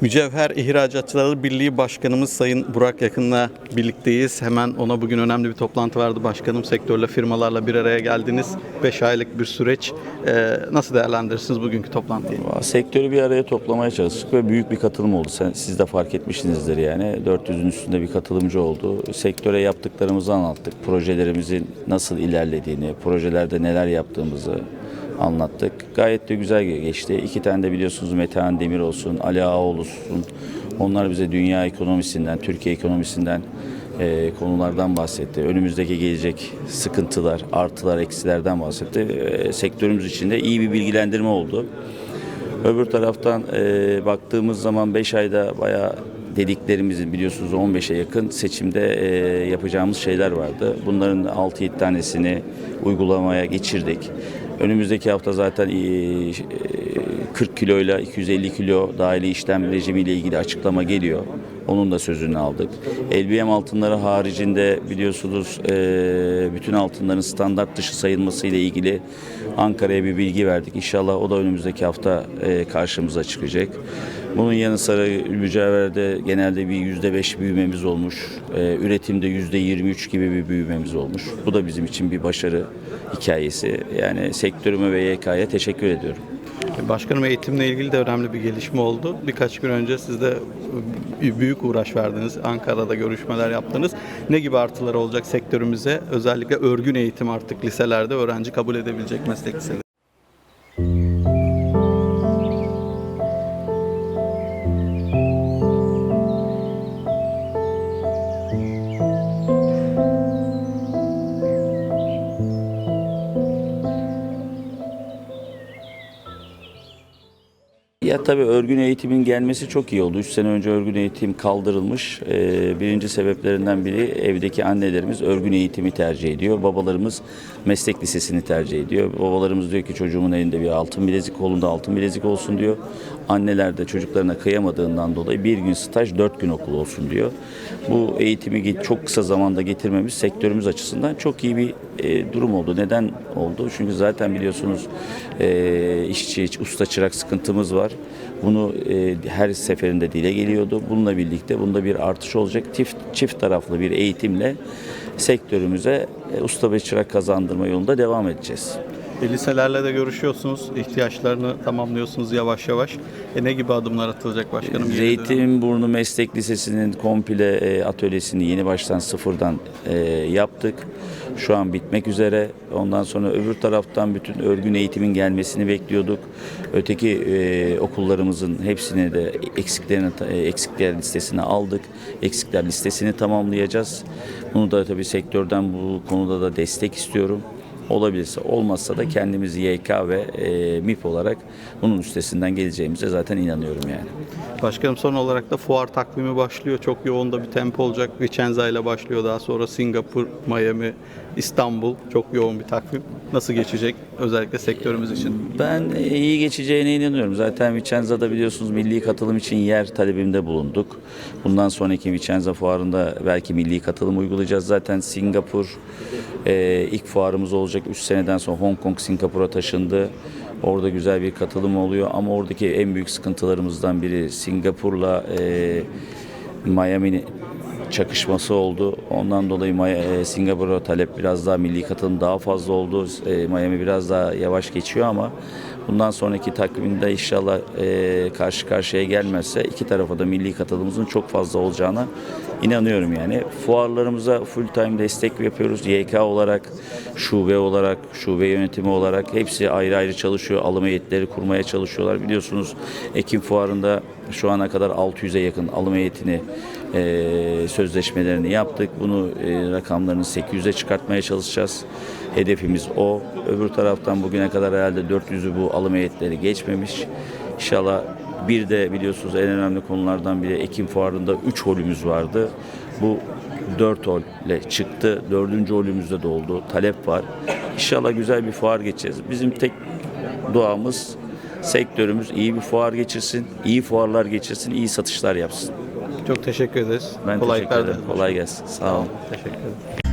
Mücevher İhracatçıları Birliği Başkanımız Sayın Burak Yakın'la birlikteyiz. Hemen ona bugün önemli bir toplantı vardı başkanım. Sektörle, firmalarla bir araya geldiniz. 5 aylık bir süreç. Ee, nasıl değerlendirirsiniz bugünkü toplantıyı? Sektörü bir araya toplamaya çalıştık ve büyük bir katılım oldu. Siz de fark etmişsinizdir yani. 400'ün üstünde bir katılımcı oldu. Sektöre yaptıklarımızı anlattık. Projelerimizin nasıl ilerlediğini, projelerde neler yaptığımızı anlattık. Gayet de güzel geçti. İki tane de biliyorsunuz Metehan Demir olsun, Ali Ağaoğlu olsun. Onlar bize dünya ekonomisinden, Türkiye ekonomisinden e, konulardan bahsetti. Önümüzdeki gelecek sıkıntılar, artılar, eksilerden bahsetti. E, sektörümüz için de iyi bir bilgilendirme oldu. Öbür taraftan e, baktığımız zaman 5 ayda bayağı dediklerimizin biliyorsunuz 15'e yakın seçimde e, yapacağımız şeyler vardı. Bunların 6-7 tanesini uygulamaya geçirdik. Önümüzdeki hafta zaten e, 40 kiloyla 250 kilo dahili işlem rejimiyle ilgili açıklama geliyor. Onun da sözünü aldık. LBM altınları haricinde biliyorsunuz e, bütün altınların standart dışı sayılması ile ilgili Ankara'ya bir bilgi verdik. İnşallah o da önümüzdeki hafta e, karşımıza çıkacak. Bunun yanı sıra mücevherde genelde bir yüzde beş büyümemiz olmuş. E, üretimde yüzde yirmi üç gibi bir büyümemiz olmuş. Bu da bizim için bir başarı hikayesi. Yani sektörüme ve YK'ya teşekkür ediyorum. Başkanım eğitimle ilgili de önemli bir gelişme oldu. Birkaç gün önce siz de büyük uğraş verdiniz. Ankara'da görüşmeler yaptınız. Ne gibi artıları olacak sektörümüze? Özellikle örgün eğitim artık liselerde öğrenci kabul edebilecek meslek liseleri. Ya tabii örgün eğitimin gelmesi çok iyi oldu. 3 sene önce örgün eğitim kaldırılmış. Ee, birinci sebeplerinden biri evdeki annelerimiz örgün eğitimi tercih ediyor. Babalarımız meslek lisesini tercih ediyor. Babalarımız diyor ki çocuğumun elinde bir altın bilezik, kolunda altın bilezik olsun diyor. Anneler de çocuklarına kıyamadığından dolayı bir gün staj, dört gün okul olsun diyor. Bu eğitimi çok kısa zamanda getirmemiz sektörümüz açısından çok iyi bir e, durum oldu. Neden oldu? Çünkü zaten biliyorsunuz e, işçi, usta çırak sıkıntımız var. Bunu e, her seferinde dile geliyordu. Bununla birlikte bunda bir artış olacak. Çift, çift taraflı bir eğitimle sektörümüze e, usta ve çırak kazandırma yolunda devam edeceğiz. E, liselerle de görüşüyorsunuz. ihtiyaçlarını tamamlıyorsunuz yavaş yavaş. E, ne gibi adımlar atılacak başkanım? Zeytinburnu Meslek Lisesi'nin komple e, atölyesini yeni baştan sıfırdan e, yaptık. Şu an bitmek üzere. Ondan sonra öbür taraftan bütün örgün eğitimin gelmesini bekliyorduk. Öteki e, okullarımızın hepsini de eksiklerini e, eksikler listesine aldık. Eksikler listesini tamamlayacağız. Bunu da tabii sektörden bu konuda da destek istiyorum. Olabilirse olmazsa da kendimiz YK ve e, MIP olarak bunun üstesinden geleceğimize zaten inanıyorum yani. Başkanım son olarak da fuar takvimi başlıyor. Çok yoğun da bir tempo olacak. Vicenza ile başlıyor. Daha sonra Singapur, Miami, İstanbul. Çok yoğun bir takvim. Nasıl geçecek özellikle sektörümüz için? Ben iyi geçeceğine inanıyorum. Zaten Vicenza'da biliyorsunuz milli katılım için yer talebinde bulunduk. Bundan sonraki Vicenza fuarında belki milli katılım uygulayacağız. Zaten Singapur e, ilk fuarımız olacak. 3 seneden sonra Hong Kong Singapur'a taşındı. Orada güzel bir katılım oluyor ama oradaki en büyük sıkıntılarımızdan biri Singapur'la e, Miami'nin çakışması oldu. Ondan dolayı e, Singapur'a talep biraz daha milli katılım daha fazla oldu. E, Miami biraz daha yavaş geçiyor ama bundan sonraki takvimde inşallah e, karşı karşıya gelmezse iki tarafa da milli katılımımızın çok fazla olacağına inanıyorum yani. Fuarlarımıza full time destek yapıyoruz. YK olarak, şube olarak, şube yönetimi olarak hepsi ayrı ayrı çalışıyor. Alım heyetleri kurmaya çalışıyorlar. Biliyorsunuz Ekim fuarında şu ana kadar 600'e yakın alım heyetini e, sözleşmelerini yaptık. Bunu e, rakamlarını 800'e çıkartmaya çalışacağız. Hedefimiz o. Öbür taraftan bugüne kadar herhalde 400'ü bu alım heyetleri geçmemiş. İnşallah bir de biliyorsunuz en önemli konulardan biri Ekim fuarında 3 holümüz vardı. Bu 4 holle çıktı. 4. holümüzde de oldu. Talep var. İnşallah güzel bir fuar geçeceğiz. Bizim tek duamız sektörümüz iyi bir fuar geçirsin, iyi fuarlar geçirsin, iyi satışlar yapsın. Çok teşekkür ederiz. Ben Kolaylıklar teşekkür ederim. dileriz. Kolay gelsin. Sağ olun. Teşekkür ederim.